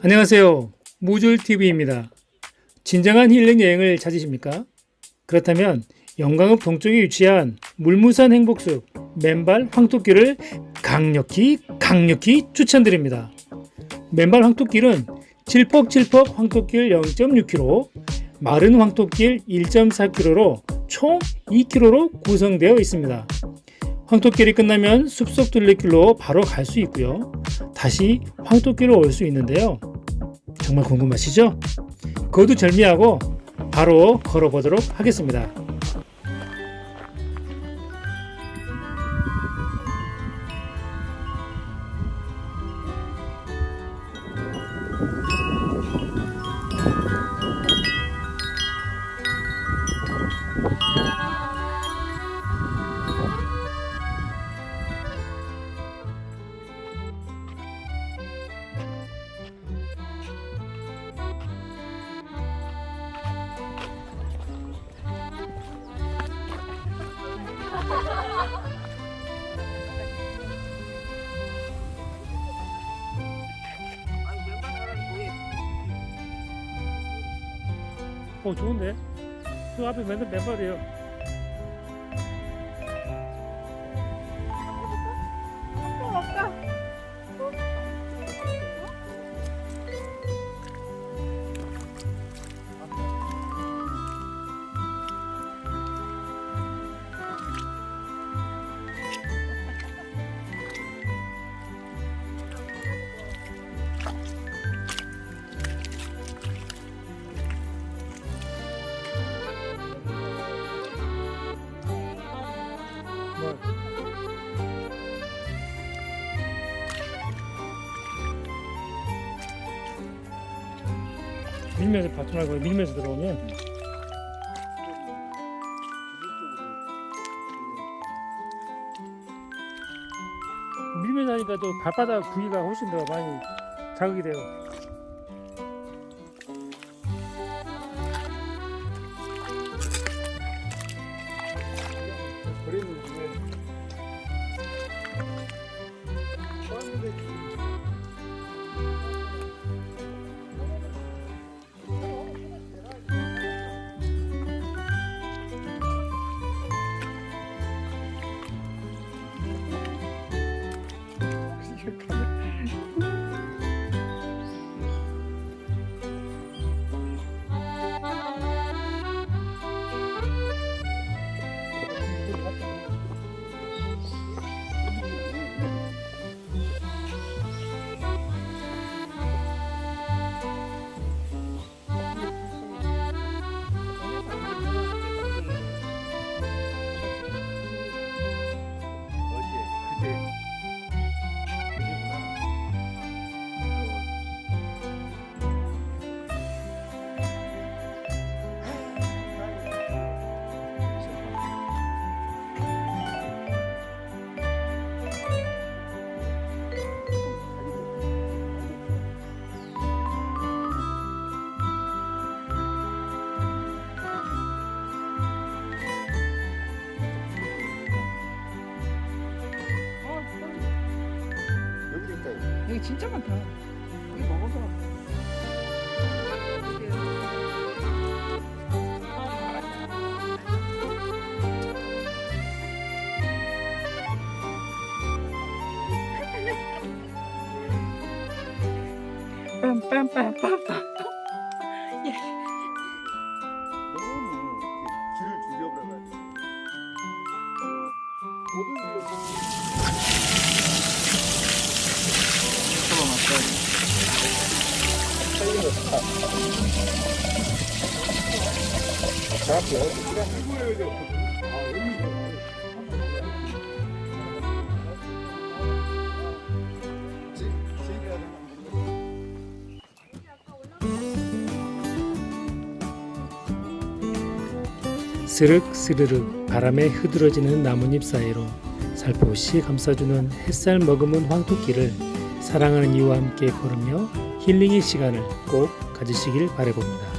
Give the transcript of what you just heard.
안녕하세요. 무줄TV입니다. 진정한 힐링 여행을 찾으십니까? 그렇다면 영광읍 동쪽에 위치한 물무산 행복숲 맨발 황토길을 강력히 강력히 추천드립니다. 맨발 황토길은 칠퍽칠퍽 황토길 0.6km, 마른 황토길 1.4km로 총 2km로 구성되어 있습니다. 황토길이 끝나면 숲속 둘레길로 바로 갈 수 있고요. 다시 황토길로 올 수 있는데요. 정말 궁금하시죠? 거두절미하고 바로 걸어보도록 하겠습니다. 어 좋은데? 그 앞에 맨날 맨발이에요. 밀면서 받지 말고 밀면서 들어오면 밀면서 하니까 또 발바닥 부위가 훨씬 더 많이 자극이 돼요. 여 여기 진짜 많다. 여기 먹어서. 빰빰빰빰빰. 너무 길을 죽여버려가지고. 스륵 스르륵 바람에 흐드러지는 나뭇잎 사이로 살포시 감싸주는 햇살 머금은 황토길을 사랑하는 이와 함께 걸으며 힐링의 시간을 꼭 가지시길 바라봅니다.